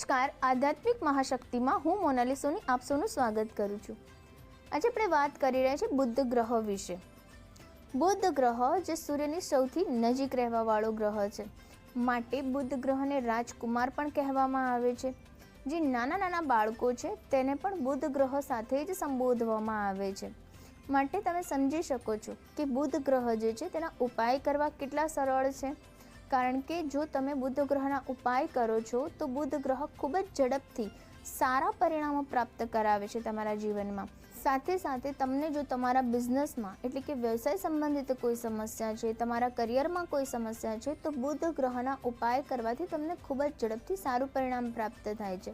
નમસ્કાર. આધ્યાત્મિક મહાશક્તિમાં હું મોનાલી સોની આપ સૌનું સ્વાગત કરું છું. આજે આપણે વાત કરી રહ્યા છીએ બુદ્ધ ગ્રહ વિશે. બુદ્ધ ગ્રહ જે સૂર્યની સૌથી નજીક રહેવાવાળો ગ્રહ છે. માટે બુદ્ધ ગ્રહને રાજકુમાર પણ કહેવામાં આવે છે. જે નાના નાના બાળકો છે, તેને પણ બુદ્ધ ગ્રહ સાથે જ સંબોધવામાં આવે છે. માટે તમે સમજી શકો છો કે બુદ્ધ ગ્રહ જે છે, તેના ઉપાય કરવા કેટલા સરળ છે. કારણ કે જો તમે બુદ્ધ ગ્રહના ઉપાય કરો છો, તો બુદ્ધ ગ્રહ ખૂબ જ ઝડપથી સારા પરિણામો પ્રાપ્ત કરાવે છે તમારા જીવનમાં. સાથે સાથે તમને જો તમારા બિઝનેસમાં, એટલે કે વ્યવસાય સંબંધિત કોઈ સમસ્યા છે, તમારા કરિયરમાં કોઈ સમસ્યા છે, તો બુદ્ધ ગ્રહના ઉપાય કરવાથી તમને ખૂબ જ ઝડપથી સારું પરિણામ પ્રાપ્ત થાય છે.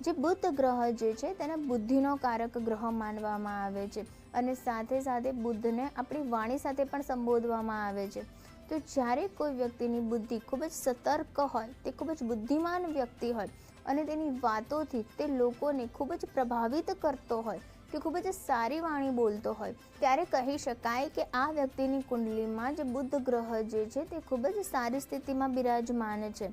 જે બુદ્ધ ગ્રહ જે છે, તેને બુદ્ધિનો કારક ગ્રહ માનવામાં આવે છે. અને સાથે સાથે બુદ્ધને આપણી વાણી સાથે પણ સંબોધવામાં આવે છે. તો જ્યારે કોઈ વ્યક્તિની બુદ્ધિ ખૂબ જ સતર્ક હોય, તે ખૂબ જ બુદ્ધિમાન વ્યક્તિ હોય અને તેની વાતોથી તે લોકોને ખૂબ જ પ્રભાવિત કરતો હોય કે ખૂબ જ સારી વાણી બોલતો હોય, ત્યારે કહી શકાય કે આ વ્યક્તિની કુંડલીમાં જે બુદ્ધ ગ્રહ જે છે તે ખૂબ જ સારી સ્થિતિમાં બિરાજમાન છે.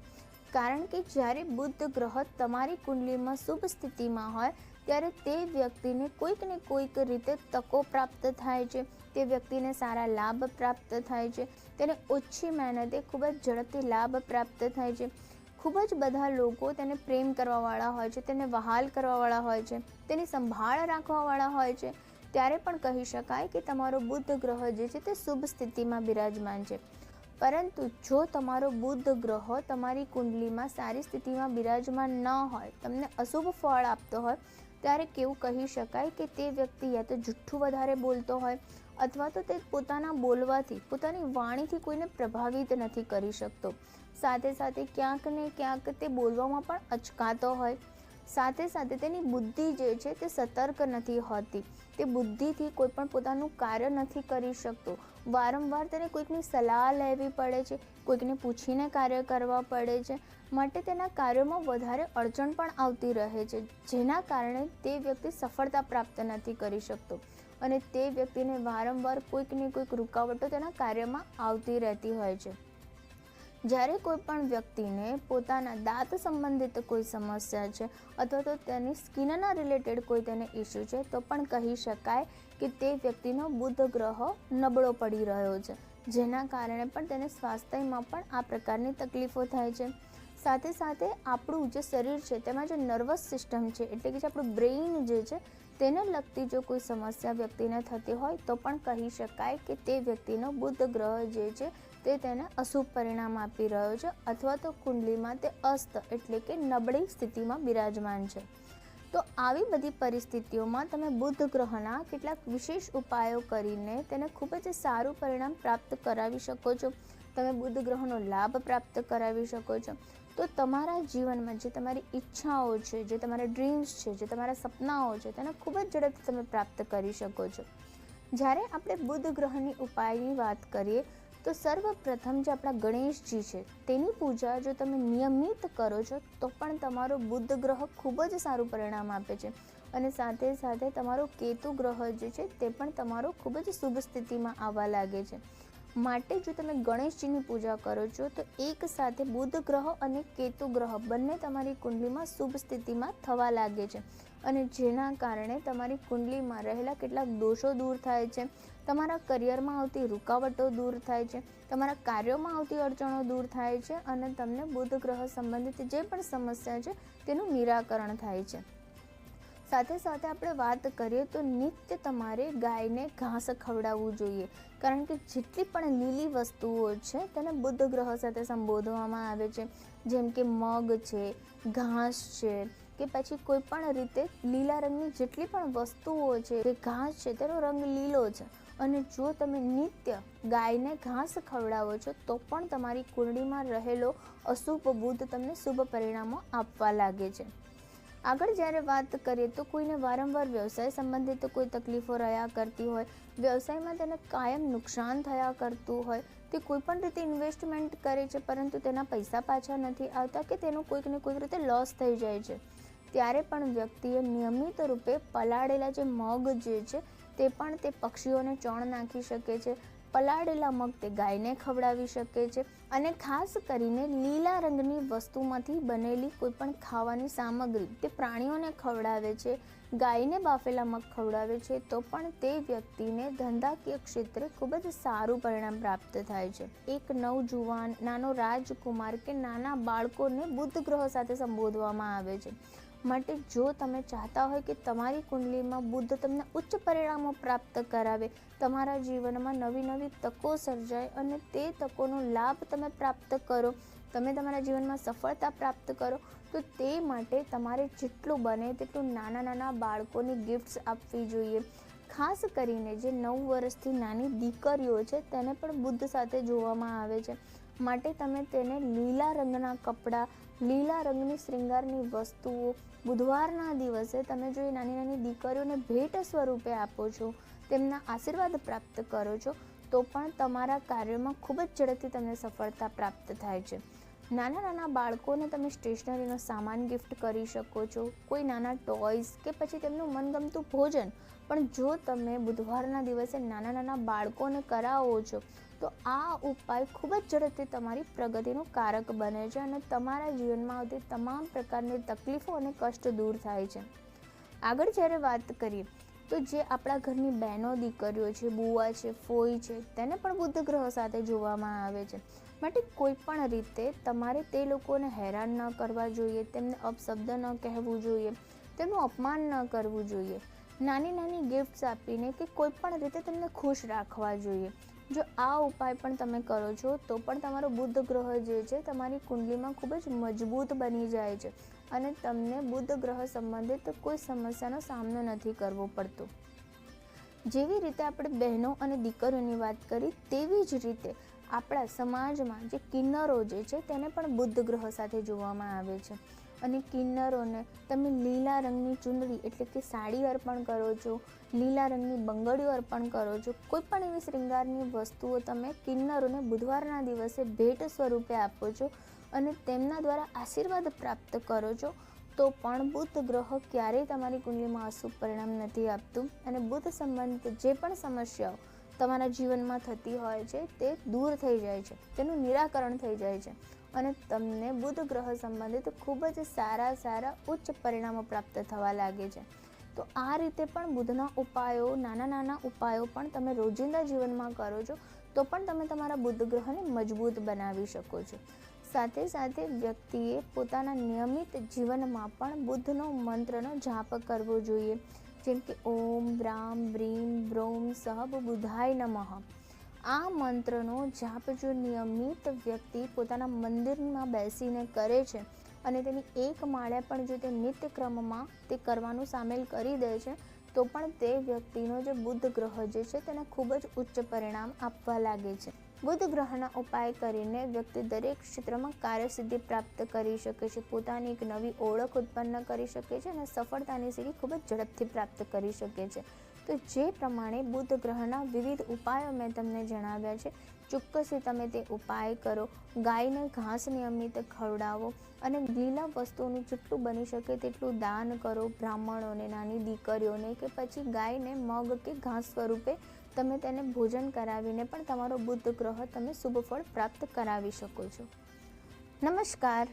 કારણ કે જ્યારે બુદ્ધ ગ્રહ તમારી કુંડલીમાં શુભ સ્થિતિમાં હોય, ત્યારે તે વ્યક્તિને કોઈક ને કોઈક રીતે તકો પ્રાપ્ત થાય છે. તે વ્યક્તિને સારા લાભ પ્રાપ્ત થાય છે. તેને ઓછી મહેનતે ખૂબ જ ઝડપથી લાભ પ્રાપ્ત થાય છે. ખૂબ જ બધા લોકો તેને પ્રેમ કરવાવાળા હોય છે, તેને વહાલ કરવાવાળા હોય છે, તેની સંભાળ રાખવાવાળા હોય છે. ત્યારે પણ કહી શકાય કે તમારો બુદ્ધ ગ્રહ જે છે તે શુભ સ્થિતિમાં બિરાજમાન છે. પરંતુ જો તમારો બુદ્ધ ગ્રહ તમારી કુંડલીમાં સારી સ્થિતિમાં બિરાજમાન ન હોય, તમને અશુભ ફળ આપતો હોય, ત્યારે કેવું કહી શકાય કે તે વ્યક્તિ યા તો જુઠ્ઠું વધારે બોલતો હોય અથવા તો તે પોતાના બોલવાથી, પોતાની વાણીથી કોઈને પ્રભાવિત નથી કરી શકતો. સાથે સાથે ક્યાંક ને ક્યાંક તે બોલવામાં પણ અચકાતો હોય. સાથે સાથે તેની બુદ્ધિ જે છે તે સતર્ક નથી હોતી. તે બુદ્ધિથી કોઈ પણ પોતાનું કાર્ય નથી કરી શકતો. વારંવાર તેને કોઈકની સલાહ લેવી પડે છે, કોઈકને પૂછીને કાર્ય કરવા પડે છે. માટે તેના કાર્યોમાં વધારે અડચણ પણ આવતી રહે છે, જેના કારણે તે વ્યક્તિ સફળતા પ્રાપ્ત નથી કરી શકતો. અને તે વ્યક્તિને વારંવાર કોઈક ને કોઈક રૂકાવટો તેના કાર્યમાં આવતી રહેતી હોય છે. જ્યારે કોઈ પણ વ્યક્તિને પોતાના દાંત સંબંધિત કોઈ સમસ્યા છે અથવા તો તેની સ્કિનના રિલેટેડ કોઈ તેને ઇસ્યુ છે, તો પણ કહી શકાય કે તે વ્યક્તિનો બુદ્ધ ગ્રહ નબળો પડી રહ્યો છે, જેના કારણે પણ તેને સ્વાસ્થ્યમાં પણ આ પ્રકારની તકલીફો થાય છે. સાથે સાથે આપણું જે શરીર છે, તેમાં જે નર્વસ સિસ્ટમ છે, એટલે કે જે આપણું બ્રેઇન જે છે, તેને લગતી જો કોઈ સમસ્યા વ્યક્તિને થતી હોય, તો પણ કહી શકાય કે તે વ્યક્તિનો બુદ્ધ ગ્રહ જે છે તે તેને અશુભ પરિણામ આપી રહ્યો છે અથવા તો કુંડલીમાં તે અસ્ત એટલે કે નબળી સ્થિતિમાં બિરાજમાન છે. તો આવી બધી પરિસ્થિતિઓમાં તમે બુદ્ધ ગ્રહના કેટલાક વિશેષ ઉપાયો કરીને તેને ખૂબ જ સારું પરિણામ પ્રાપ્ત કરાવી શકો છો. તમે બુદ્ધ ગ્રહનો લાભ પ્રાપ્ત કરાવી શકો છો. તો તમારા જીવનમાં જે તમારી ઈચ્છાઓ છે, જે તમારા ડ્રીમ્સ છે, જે તમારા સપનાઓ છે, તેને ખૂબ જ ઝડપથી તમે પ્રાપ્ત કરી શકો છો. જ્યારે આપણે બુદ્ધ ગ્રહની ઉપાયની વાત કરીએ તો સર્વપ્રથમ જે આપણા ગણેશજી છે, તેની પૂજા જો તમે નિયમિત કરો છો, તો પણ તમારો બુદ્ધ ગ્રહ ખૂબ જ સારું પરિણામ આપે છે. અને સાથે સાથે તમારો કેતુ ગ્રહ જે છે, તે પણ તમારો ખૂબ જ શુભ સ્થિતિમાં આવવા લાગે છે. માટે જો તમે ગણેશજીની પૂજા કરો છો, તો એક સાથે બુધ ગ્રહ અને કેતુ ગ્રહ બંને તમારી કુંડલીમાં શુભ સ્થિતિમાં થવા લાગે છે. અને જેના કારણે તમારી કુંડલીમાં રહેલા કેટલાક દોષો દૂર થાય છે. તમારા કરિયરમાં આવતી રૂકાવટો દૂર થાય છે. તમારા કાર્યોમાં આવતી અડચણો દૂર થાય છે અને તમને બુધ ગ્રહ સંબંધિત જે પણ સમસ્યા છે તેનું નિરાકરણ થાય છે. સાથે સાથે આપણે વાત કરીએ તો નિત્ય તમારે ગાયને ઘાસ ખવડાવવું જોઈએ. કારણ કે જેટલી પણ લીલી વસ્તુઓ છે તેને બુદ્ધ ગ્રહ સાથે સંબોધવામાં આવે છે. જેમ કે મગ છે, ઘાસ છે કે પછી કોઈ પણ રીતે લીલા રંગની જેટલી પણ વસ્તુઓ છે કે ઘાસ છે તેનો રંગ લીલો છે. અને જો તમે નિત્ય ગાયને ઘાસ ખવડાવો છો, તો પણ તમારી કુંડળીમાં રહેલો અશુભ બુદ્ધ તમને શુભ પરિણામો આપવા લાગે છે. આગળ જ્યારે વાત કરીએ, તો કોઈને વારંવાર વ્યવસાય સંબંધિત કોઈ તકલીફો રહ્યા કરતી હોય, વ્યવસાયમાં તેને કાયમ નુકસાન થયા કરતું હોય, તે કોઈ પણ રીતે ઇન્વેસ્ટમેન્ટ કરે છે, પરંતુ તેના પૈસા પાછા નથી આવતા કે તેનું કોઈક ને કોઈક રીતે લોસ થઈ જાય છે. ત્યારે પણ વ્યક્તિએ નિયમિત રૂપે પલાળેલા જે મગ જે છે, તે પણ તે પક્ષીઓને ચણ નાખી શકે છે. પલાળેલા મગ તે ગાયને ખવડાવી શકે છે અને ખાસ કરીને લીલા રંગની વસ્તુમાંથી બનેલી કોઈ પણ ખાવાની સામગ્રી તે પ્રાણીઓને ખવડાવે છે. ગાયને બાફેલા મગ ખવડાવે છે તો પણ તે વ્યક્તિને ધંધાકીય ક્ષેત્રે ખૂબ જ સારું પરિણામ પ્રાપ્ત થાય છે. એક નવજુવાન, નાનો રાજકુમાર કે નાના બાળકોને બુદ્ધ ગ્રહ સાથે સંબોધવામાં આવે છે. માટે જો તમે ચાહતા હોય કે તમારી કુંડલીમાં બુદ્ધ તમને ઉચ્ચ પરિણામો પ્રાપ્ત કરાવે, તમારા જીવનમાં નવી નવી તકો સર્જાય અને તે તકોનો લાભ તમે પ્રાપ્ત કરો, તમે તમારા જીવનમાં સફળતા પ્રાપ્ત કરો, તો તે માટે તમારે જેટલું બને તેટલું નાના નાના બાળકોની ગિફ્ટ્સ આપવી જોઈએ. ખાસ કરીને જે નવ વર્ષથી નાની દીકરીઓ છે, તેને પણ બુદ્ધ સાથે જોવામાં આવે છે. માટે તમે તેને લીલા રંગના કપડાં લીલા રંગની શ્રૃંગારની વસ્તુઓ બુધવારના દિવસે તમે જો એ નાની નાની દીકરીઓને ભેટ સ્વરૂપે આપો છો, તેમના આશીર્વાદ પ્રાપ્ત કરો છો, તો પણ તમારા કાર્યમાં ખૂબ જ ઝડપથી તમને સફળતા પ્રાપ્ત થાય છે. નાના નાના બાળકોને તમે સ્ટેશનરીનો સામાન ગિફ્ટ કરી શકો છો, કોઈ નાના ટોય્સ કે પછી તેમનું મનગમતું ભોજન. પણ જો તમે બુધવારના દિવસે નાના નાના બાળકોને કરાવો છો, તો આ ઉપાય ખૂબ જ ઝડપથી તમારી પ્રગતિનું કારક બને છે અને તમારા જીવનમાં આવતી તમામ પ્રકારની તકલીફો અને કષ્ટ દૂર થાય છે. આગળ જ્યારે વાત કરીએ, તો જે આપણા ઘરની બહેનો દીકરીઓ છે બુવા છે, ફોઈ છે, તેને પણ બુદ્ધ ગ્રહ સાથે જોવામાં આવે છે. માટે કોઈ પણ રીતે તમારે તે લોકોને હેરાન ન કરવા જોઈએ, તેમને અપશબ્દ ન કહેવું જોઈએ, તેમનું અપમાન ન કરવું જોઈએ. નાની નાની ગિફ્ટ્સ આપીને કે કોઈ પણ રીતે તેમને ખુશ રાખવા જોઈએ. જો આ ઉપાય પણ તમે કરો છો, તો પણ તમારો બુદ્ધ ગ્રહ જે છે, તમારી કુંડલીમાં ખૂબ જ મજબૂત બની જાય છે અને તમને બુદ્ધ ગ્રહ સંબંધિત કોઈ સમસ્યાનો સામનો નથી કરવો પડતો. જેવી રીતે આપણે બહેનો અને દીકરીઓની વાત કરી, તેવી જ રીતે આપણા સમાજમાં જે કિન્નરો જે છે તેને પણ બુદ્ધ ગ્રહ સાથે જોવામાં આવે છે. અને કિન્નરોને તમે લીલા રંગની ચુંદડી એટલે કે સાડી અર્પણ કરો છો, લીલા રંગની બંગડીઓ અર્પણ કરો છો, કોઈ પણ એવી શ્રૃંગારની વસ્તુઓ તમે કિન્નરોને બુધવારના દિવસે ભેટ સ્વરૂપે આપો છો અને તેમના દ્વારા આશીર્વાદ પ્રાપ્ત કરો છો, તો પણ બુદ્ધ ગ્રહ ક્યારેય તમારી કુંડલીમાં અશુભ પરિણામ નથી આપતું. અને બુદ્ધ સંબંધિત જે પણ સમસ્યાઓ તમારા જીવનમાં થતી હોય છે, તે દૂર થઈ જાય છે, તેનું નિરાકરણ થઈ જાય છે. અને તમને બુધ ગ્રહ સંબંધિત ખૂબ જ સારા સારા, ઉચ્ચ પરિણામો પ્રાપ્ત થવા લાગે છે. તો આ રીતે પણ બુધના ઉપાયો, નાના નાના ઉપાયો પણ તમે રોજિંદા જીવનમાં કરો છો, તો પણ તમે તમારા બુદ્ધ ગ્રહને મજબૂત બનાવી શકો છો. સાથે સાથે વ્યક્તિએ પોતાના નિયમિત જીવનમાં પણ બુદ્ધનો મંત્રનો જાપ કરવો જોઈએ. જેમ કે ઓમ બ્રામ બ્રીમ બ્રોમ સહબ બુધાય નમઃ આ મંત્રનો જાપ જો નિયમિત વ્યક્તિ પોતાના મંદિરમાં બેસીને કરે છે અને તેની એક માળા પણ જો તે નિત્યક્રમમાં તે કરવાનું સામેલ કરી દે છે તો પણ તે વ્યક્તિનો જે બુદ્ધ ગ્રહ જે છે તેને ખૂબ જ ઉચ્ચ પરિણામ આપવા લાગે છે બુદ્ધ ગ્રહના ઉપાય કરીને વ્યક્તિ દરેક ક્ષેત્રમાં કાર્યસિદ્ધિ પ્રાપ્ત કરી શકે છે. પોતાની એક નવી ઓળખ ઉત્પન્ન કરી શકે છે અને સફળતાની સીડી ખૂબ જ ઝડપથી પ્રાપ્ત કરી શકે છે. તો જે પ્રમાણે બુધ ગ્રહના વિવિધ ઉપાયો મેં તમને જણાવ્યા છે. ચોક્કસથી તમે તે ઉપાય કરો. ગાયને ઘાસ નિયમિત ખવડાવો અને લીલા વસ્તુઓનું જેટલું બની શકે તેટલું દાન કરો. બ્રાહ્મણોને, નાની દીકરીઓને કે પછી ગાયને મગ કે ઘાસ સ્વરૂપે તમે તેને ભોજન કરાવીને પણ તમારો બુદ્ધ ગ્રહ તમે શુભ ફળ પ્રાપ્ત કરાવી શકો છો. નમસ્કાર.